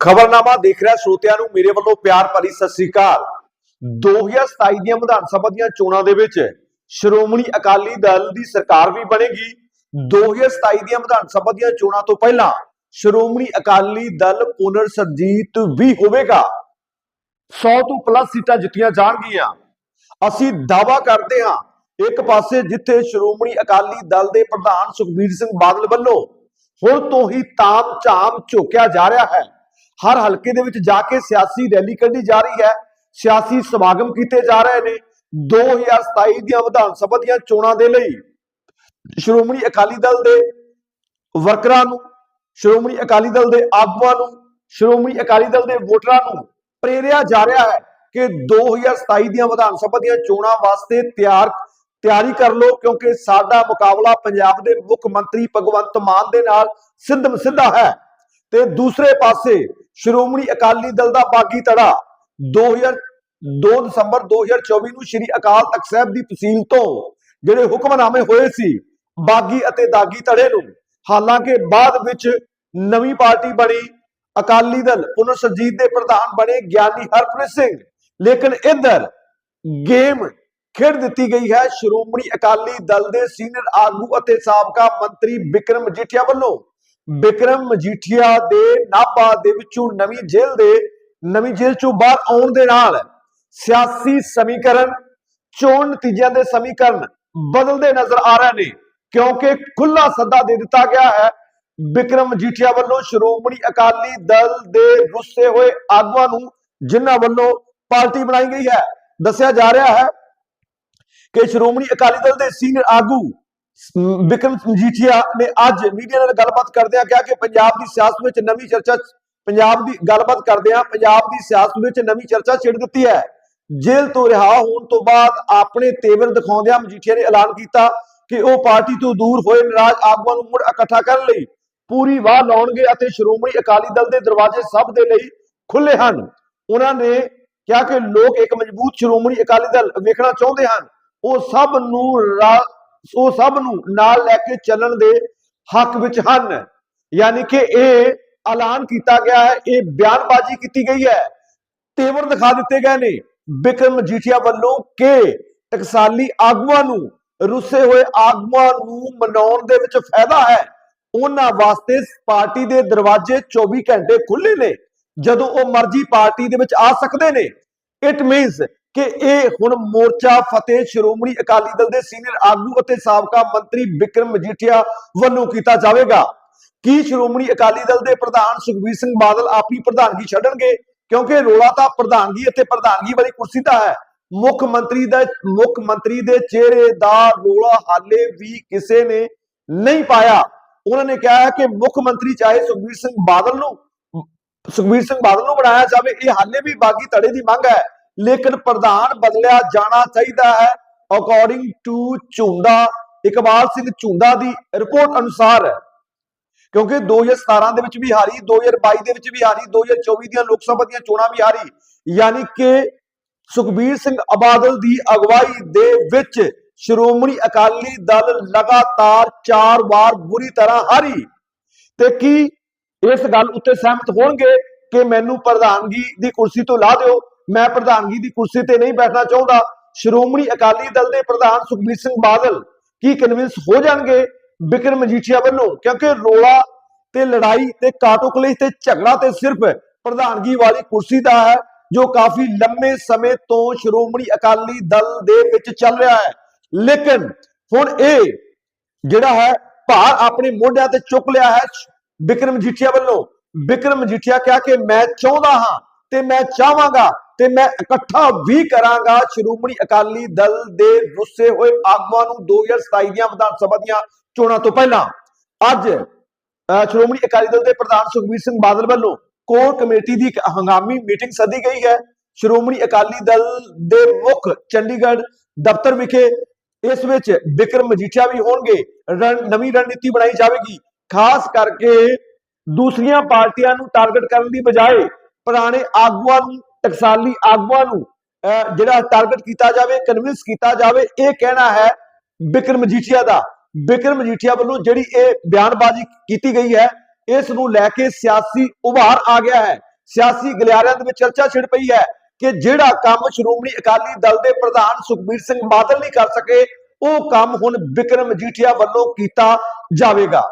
ਖਬਰਨਾਮਾ ਦੇਖ ਰਿਹਾ ਸਰੋਤਿਆਂ ਨੂੰ, ਮੇਰੇ ਵੱਲੋਂ ਪਿਆਰ ਭਰੀ ਸਤਿ ਸ੍ਰੀ ਅਕਾਲ। 2027 ਦੀਆਂ ਵਿਧਾਨ ਸਭਾ ਦੀਆਂ ਚੋਣਾਂ ਦੇ ਵਿੱਚ ਸ਼੍ਰੋਮਣੀ ਅਕਾਲੀ ਦਲ ਦੀ ਸਰਕਾਰ ਵੀ ਬਣੇਗੀ। 2027 ਦੀਆਂ ਵਿਧਾਨ ਸਭਾ ਦੀਆਂ ਚੋਣਾਂ ਤੋਂ ਪਹਿਲਾਂ ਸ਼੍ਰੋਮਣੀ ਅਕਾਲੀ ਦਲ ਪੁਨਰ ਸਰਜੀਤ ਵੀ ਹੋਵੇਗਾ। 100 ਤੋਂ ਪਲੱਸ ਸੀਟਾਂ ਜਿੱਤੀਆਂ ਜਾਣਗੀਆਂ। ਅਸੀਂ ਦਾਵਾ ਕਰਦੇ ਹਾਂ, ਇੱਕ ਪਾਸੇ ਜਿੱਥੇ ਸ਼੍ਰੋਮਣੀ ਅਕਾਲੀ ਦਲ ਦੇ ਪ੍ਰਧਾਨ ਸੁਖਬੀਰ ਸਿੰਘ ਬਾਦਲ ਵੱਲੋਂ ਹੁਣ ਤੋਂ ਹੀ ਤਾਮ ਝਾਮ ਝੋਕਿਆ ਜਾ ਰਿਹਾ ਹੈ। ਹਰ ਹਲਕੇ ਦੇ ਵਿੱਚ ਜਾ ਕੇ ਸਿਆਸੀ ਰੈਲੀ ਕੱਢੀ ਜਾ ਰਹੀ ਹੈ। ਸਿਆਸੀ ਸਮਾਗਮ ਕੀਤੇ ਜਾ ਰਹੇ ਨੇ। 2027 ਦੀਆਂ ਵਿਧਾਨ ਸਭਾ ਦੀਆਂ ਚੋਣਾਂ ਦੇ ਲਈ ਸ਼੍ਰੋਮਣੀ ਅਕਾਲੀ ਦਲ ਦੇ ਵਰਕਰਾਂ ਨੂੰ, ਸ਼੍ਰੋਮਣੀ ਅਕਾਲੀ ਦਲ ਦੇ ਆਗੂਆਂ ਨੂੰ, ਸ਼੍ਰੋਮਣੀ ਅਕਾਲੀ ਦਲ ਦੇ ਵੋਟਰਾਂ ਨੂੰ ਪ੍ਰੇਰਿਆ ਜਾ ਰਿਹਾ ਹੈ ਕਿ 2027 ਦੀਆਂ ਵਿਧਾਨ ਸਭਾ ਦੀਆਂ ਚੋਣਾਂ ਵਾਸਤੇ ਤਿਆਰ, ਤਿਆਰੀ ਕਰ ਲਓ ਕਿਉਂਕਿ ਸਾਡਾ ਮੁਕਾਬਲਾ ਪੰਜਾਬ ਦੇ ਮੁੱਖ ਮੰਤਰੀ ਭਗਵੰਤ ਮਾਨ ਦੇ ਨਾਲ ਸਿੱਧਮ ਸਿੱਧਾ ਹੈ। ਤੇ ਦੂਸਰੇ ਪਾਸੇ ਸ਼੍ਰੋਮਣੀ ਅਕਾਲੀ ਦਲ ਦਾ ਬਾਗੀ ਧੜਾ। 2002 ਦਸੰਬਰ 2024 ਨੂੰ ਸ਼੍ਰੀ ਅਕਾਲ ਤਖਤ ਸਾਹਿਬ ਦੀ ਤਹਿਸੀਲ ਤੋਂ ਜਿਹੜੇ ਹੁਕਮਨਾਮੇ ਹੋਏ ਸੀ ਬਾਗੀ ਅਤੇ ਦਾਗੀ ਧੜੇ ਨੂੰ। ਹਾਲਾਂਕਿ ਬਾਅਦ ਵਿੱਚ ਨਵੀਂ ਪਾਰਟੀ ਬਣੀ, ਅਕਾਲੀ ਦਲ ਪੁਨਰ ਸਰਜੀਤ ਦੇ ਪ੍ਰਧਾਨ ਬਣੇ ਗਿਆਨੀ ਹਰਪ੍ਰੀਤ ਸਿੰਘ। ਲੇਕਿਨ ਇੱਧਰ ਗੇਮ ਖੇਡ ਦਿੱਤੀ ਗਈ ਹੈ ਸ਼੍ਰੋਮਣੀ ਅਕਾਲੀ ਦਲ ਦੇ ਸੀਨੀਅਰ ਆਗੂ ਅਤੇ ਸਾਬਕਾ ਮੰਤਰੀ ਵਿਕਰਮ ਮਜੀਠੀਆ ਵੱਲੋਂ। ਬਿਕਰਮ ਮਜੀਠੀਆ ਦੇ ਨਾਭਾ ਦੇ ਵਿੱਚੋਂ ਨਵੀਂ ਜੇਲ੍ਹ ਦੇ, ਨਵੀਂ ਜੇਲ੍ਹ ਚੋਂ ਬਾਹਰ ਆਉਣ ਦੇ ਨਾਲ ਸਿਆਸੀ ਸਮੀਕਰਨ ਚੋਣ ਨਤੀਜਿਆਂ ਦੇ ਸਮੀਕਰਨ ਬਦਲਦੇ ਨਜ਼ਰ ਆ ਰਹੇ ਨੇ, ਕਿਉਂਕਿ ਖੁੱਲਾ ਸੱਦਾ ਦੇ ਦਿੱਤਾ ਗਿਆ ਹੈ। ਬਿਕਰਮ ਮਜੀਠੀਆ ਵੱਲੋਂ ਸ਼੍ਰੋਮਣੀ ਅਕਾਲੀ ਦਲ ਦੇ ਗੁੱਸੇ ਹੋਏ ਆਗੂਆਂ ਨੂੰ, ਜਿਨ੍ਹਾਂ ਵੱਲੋਂ ਪਾਰਟੀ ਬਣਾਈ ਗਈ ਹੈ। ਦੱਸਿਆ ਜਾ ਰਿਹਾ ਹੈ ਕਿ ਸ਼੍ਰੋਮਣੀ ਅਕਾਲੀ ਦਲ ਦੇ ਸੀਨੀਅਰ ਆਗੂ ਬਿਕਰਮ ਮਜੀਠੀਆ ਨੇ ਅੱਜ ਮੀਡੀਆ ਨਾਲ ਗੱਲਬਾਤ ਕਰਦਿਆਂ ਕਿਹਾ ਕਿ ਪੰਜਾਬ ਦੀ ਸਿਆਸਤ ਵਿੱਚ ਨਵੀਂ ਚਰਚਾ ਪੰਜਾਬ ਦੀ ਗੱਲਬਾਤ ਕਰਦਿਆਂ ਪੰਜਾਬ ਦੀ ਸਿਆਸਤ ਵਿੱਚ ਨਵੀਂ ਚਰਚਾ ਛਿੜ ਦਿੱਤੀ ਹੈ। ਜੇਲ੍ਹ ਤੋਂ ਰਿਹਾ ਹੋਣ ਤੋਂ ਬਾਅਦ ਆਪਣੇ ਤੇਵਰ ਦਿਖਾਉਂਦਿਆਂ ਮਜੀਠੀਆ ਨੇ ਐਲਾਨ ਕੀਤਾ ਕਿ ਉਹ ਪਾਰਟੀ ਤੋਂ ਦੂਰ ਹੋਏ ਨਾਰਾਜ਼ ਆਗੂਆਂ ਨੂੰ ਮੁੜ ਇਕੱਠਾ ਕਰਨ ਲਈ ਪੂਰੀ ਵਾਹ ਲਾਉਣਗੇ ਅਤੇ ਸ਼੍ਰੋਮਣੀ ਅਕਾਲੀ ਦਲ ਦੇ ਦਰਵਾਜ਼ੇ ਸਭ ਦੇ ਲਈ ਖੁੱਲੇ ਹਨ। ਉਹਨਾਂ ਨੇ ਕਿਹਾ ਕਿ ਲੋਕ ਇੱਕ ਮਜ਼ਬੂਤ ਸ਼੍ਰੋਮਣੀ ਅਕਾਲੀ ਦਲ ਵੇਖਣਾ ਚਾਹੁੰਦੇ ਹਨ। ਉਹ ਸਭ ਨੂੰ ਰਾ- ਉਹ ਸਭ ਨੂੰ ਨਾਲ ਲੈ ਕੇ ਚੱਲਣ ਦੇ ਹੱਕ ਵਿੱਚ ਹਨ। ਯਾਨੀ ਕਿ ਇਹ ਐਲਾਨ ਕੀਤਾ ਗਿਆ ਹੈ, ਇਹ ਬਿਆਨਬਾਜ਼ੀ ਕੀਤੀ ਗਈ ਹੈ। ਤੇਵਰ ਦਿਖਾ ਦਿੱਤੇ ਗਏ ਨੇ ਬਿਕਰਮ ਮਜੀਠੀਆ ਵੱਲੋਂ ਕਿ ਟਕਸਾਲੀ ਆਗੂਆਂ ਨੂੰ, ਰੁੱਸੇ ਹੋਏ ਆਗੂਆਂ ਨੂੰ ਮਨਾਉਣ ਦੇ ਵਿੱਚ ਫਾਇਦਾ ਹੈ। ਉਹਨਾਂ ਵਾਸਤੇ ਪਾਰਟੀ ਦੇ ਦਰਵਾਜ਼ੇ 24 ਘੰਟੇ ਖੁੱਲੇ ਨੇ। ਜਦੋਂ ਉਹ ਮਰਜ਼ੀ ਪਾਰਟੀ ਦੇ ਵਿੱਚ ਆ ਸਕਦੇ ਨੇ ਇਟ ਮੀਨਸ ਕਿ ਇਹ ਹੁਣ ਮੋਰਚਾ ਫਤਿਹ ਸ਼੍ਰੋਮਣੀ ਅਕਾਲੀ ਦਲ ਦੇ ਸੀਨੀਅਰ ਆਗੂ ਅਤੇ ਸਾਬਕਾ ਮੰਤਰੀ ਬਿਕਰਮ ਮਜੀਠੀਆ ਵੱਲੋਂ ਕੀਤਾ ਜਾਵੇਗਾ। ਕੀ ਸ਼੍ਰੋਮਣੀ ਅਕਾਲੀ ਦਲ ਦੇ ਪ੍ਰਧਾਨ ਸੁਖਬੀਰ ਸਿੰਘ ਬਾਦਲ ਆਪਣੀ ਪ੍ਰਧਾਨਗੀ ਛੱਡਣਗੇ? ਕਿਉਂਕਿ ਰੋਲਾ ਤਾਂ ਪ੍ਰਧਾਨਗੀ ਅਤੇ ਪ੍ਰਧਾਨਗੀ ਵਾਲੀ ਕੁਰਸੀ ਦਾ ਹੈ। ਮੁੱਖ ਮੰਤਰੀ ਦਾ, ਮੁੱਖ ਮੰਤਰੀ ਦੇ ਚਿਹਰੇ ਦਾ ਰੋਲਾ ਹਾਲੇ ਵੀ ਕਿਸੇ ਨੇ ਨਹੀਂ ਪਾਇਆ। ਉਹਨਾਂ ਨੇ ਕਿਹਾ ਕਿ ਮੁੱਖ ਮੰਤਰੀ ਚਾਹੇ ਸੁਖਬੀਰ ਸਿੰਘ ਬਾਦਲ ਨੂੰ, ਸੁਖਬੀਰ ਸਿੰਘ ਬਾਦਲ ਨੂੰ ਬਣਾਇਆ ਜਾਵੇ, ਇਹ ਹਾਲੇ ਵੀ ਬਾਗੀ ਧੜੇ ਦੀ ਮੰਗ ਹੈ। ਲੇਕਿਨ ਪ੍ਰਧਾਨ ਬਦਲਿਆ ਜਾਣਾ ਚਾਹੀਦਾ ਹੈ। ਅਕੋਰਡਿੰਗ ਟੂ ਝੁੰਦਾ ਇਕਬਾਲ ਸਿੰਘ ਝੁੰਦਾ ਦੀ ਰਿਪੋਰਟ ਅਨੁਸਾਰ ਕਿਉਂਕਿ 2017 ਦੇ ਵਿੱਚ ਵੀ ਹਾਰੀ 2022 ਦੇ ਵਿੱਚ ਵੀ ਹਾਰੀ 2024 ਦੀਆਂ ਲੋਕ ਸਭਾ ਦੀਆਂ ਚੋਣਾਂ ਵੀ ਹਾਰੀ। ਯਾਨੀ ਕਿ ਸੁਖਬੀਰ ਸਿੰਘ ਅਬਾਦਲ ਦੀ ਅਗਵਾਈ ਦੇ ਵਿੱਚ ਸ਼੍ਰੋਮਣੀ ਅਕਾਲੀ ਦਲ ਲਗਾਤਾਰ 4 ਵਾਰ ਬੁਰੀ ਤਰ੍ਹਾਂ ਹਾਰੀ। ਤੇ ਕੀ ਇਸ ਗੱਲ ਉੱਤੇ ਸਹਿਮਤ ਹੋਣਗੇ ਕਿ ਮੈਨੂੰ ਪ੍ਰਧਾਨਗੀ ਦੀ ਕੁਰਸੀ ਤੋਂ ਲਾ ਦਿਓ? ਮੈਂ ਪ੍ਰਧਾਨਗੀ ਦੀ ਕੁਰਸੀ ਤੇ ਨਹੀਂ ਬੈਠਣਾ ਚਾਹੁੰਦਾ। ਸ਼੍ਰੋਮਣੀ ਅਕਾਲੀ ਦਲ ਦੇ ਪ੍ਰਧਾਨ ਸੁਖਬੀਰ ਸਿੰਘ ਬਾਦਲ ਕੀ ਕਨਵਿੰਸ ਹੋ ਜਾਣਗੇ ਬਿਕਰਮ ਮਜੀਠੀਆ ਵੱਲੋਂ? ਕਿਉਂਕਿ ਰੋਲਾ ਤੇ ਲੜਾਈ ਤੇ ਕਾਟੋ ਤੇ ਝਗੜਾ ਤੇ ਸਿਰਫ ਪ੍ਰਧਾਨਗੀ ਵਾਲੀ ਕੁਰਸੀ ਦਾ ਹੈ, ਜੋ ਕਾਫੀ ਲੰਮੇ ਸਮੇਂ ਤੋਂ ਸ਼੍ਰੋਮਣੀ ਅਕਾਲੀ ਦਲ ਦੇ ਵਿੱਚ ਚੱਲ ਰਿਹਾ ਹੈ। ਲੇਕਿਨ ਹੁਣ ਇਹ ਜਿਹੜਾ ਹੈ, ਭਾਰ ਆਪਣੇ ਮੋਢਿਆਂ ਤੇ ਚੁੱਕ ਲਿਆ ਹੈ ਬਿਕਰਮ ਮਜੀਠੀਆ ਵੱਲੋਂ। ਬਿਕਰਮ ਮਜੀਠੀਆ ਕਿਹਾ ਕਿ ਮੈਂ ਚਾਹੁੰਦਾ ਹਾਂ ਤੇ ਮੈਂ ਚਾਹਾਂਗਾ ਤੇ ਮੈਂ ਇਕੱਠਾ ਵੀ ਕਰਾਂਗਾ। ਸ਼੍ਰੋਮਣੀ ਅਕਾਲੀ ਦਲ ਦੇ ਗੁੱਸੇ ਹੋਏ ਆਗੂਆਂ ਨੂੰ 2027 ਦੀਆਂ ਵਿਧਾਨ ਸਭਾ ਦੀਆਂ ਚੋਣਾਂ ਤੋਂ ਪਹਿਲਾਂ ਅੱਜ ਸ਼੍ਰੋਮਣੀ ਅਕਾਲੀ ਦਲ ਦੇ ਪ੍ਰਧਾਨ ਸੁਖਬੀਰ ਸਿੰਘ ਬਾਦਲ ਵੱਲੋਂ ਕੋਰ ਕਮੇਟੀ ਦੀ ਇੱਕ ਹੰਗਾਮੀ ਮੀਟਿੰਗ ਸੱਦੀ ਗਈ ਹੈ। ਸ਼੍ਰੋਮਣੀ ਅਕਾਲੀ ਦਲ ਦੇ ਮੁੱਖ ਚੰਡੀਗੜ੍ਹ ਦਫ਼ਤਰ ਵਿਖੇ ਇਸ ਵਿੱਚ ਵਿਕਰਮ ਮਜੀਠੀਆ ਵੀ ਹੋਣਗੇ। ਰਣ- ਨਵੀਂ ਰਣਨੀਤੀ ਬਣਾਈ ਜਾਵੇਗੀ। ਖਾਸ ਕਰਕੇ ਦੂਸਰੀਆਂ ਪਾਰਟੀਆਂ ਨੂੰ ਟਾਰਗੇਟ ਕਰਨ ਦੀ ਬਜਾਏ ਪੁਰਾਣੇ ਆਗੂਆਂ ਨੂੰ ਟਕਸਾਲੀ ਆਗੂਆਂ ਨੂੰ ਜਿਹੜਾ ਟਾਰਗੇਟ ਕੀਤਾ ਜਾਵੇ ਕਨਵਿੰਸ ਕੀਤਾ ਜਾਵੇ, ਇਹ ਕਹਿਣਾ ਹੈ ਬਿਕਰਮ ਮਜੀਠੀਆ ਦਾ। ਬਿਕਰਮ ਮਜੀਠੀਆ ਵੱਲੋਂ ਜਿਹੜੀ ਇਹ ਬਿਆਨਬਾਜ਼ੀ ਕੀਤੀ ਗਈ ਹੈ, ਇਸ ਨੂੰ ਲੈ ਕੇ ਸਿਆਸੀ ਉਭਾਰ ਆ ਗਿਆ ਹੈ। ਸਿਆਸੀ ਗਲਿਆਰਿਆਂ ਦੇ ਵਿੱਚ ਚਰਚਾ ਛਿੜ ਪਈ ਹੈ ਕਿ ਜਿਹੜਾ ਕੰਮ ਸ਼੍ਰੋਮਣੀ ਅਕਾਲੀ ਦਲ ਦੇ ਪ੍ਰਧਾਨ ਸੁਖਬੀਰ ਸਿੰਘ ਬਾਦਲ ਨਹੀਂ ਕਰ ਸਕੇ, ਉਹ ਕੰਮ ਹੁਣ ਬਿਕਰਮ ਮਜੀਠੀਆ ਵੱਲੋਂ ਕੀਤਾ ਜਾਵੇਗਾ।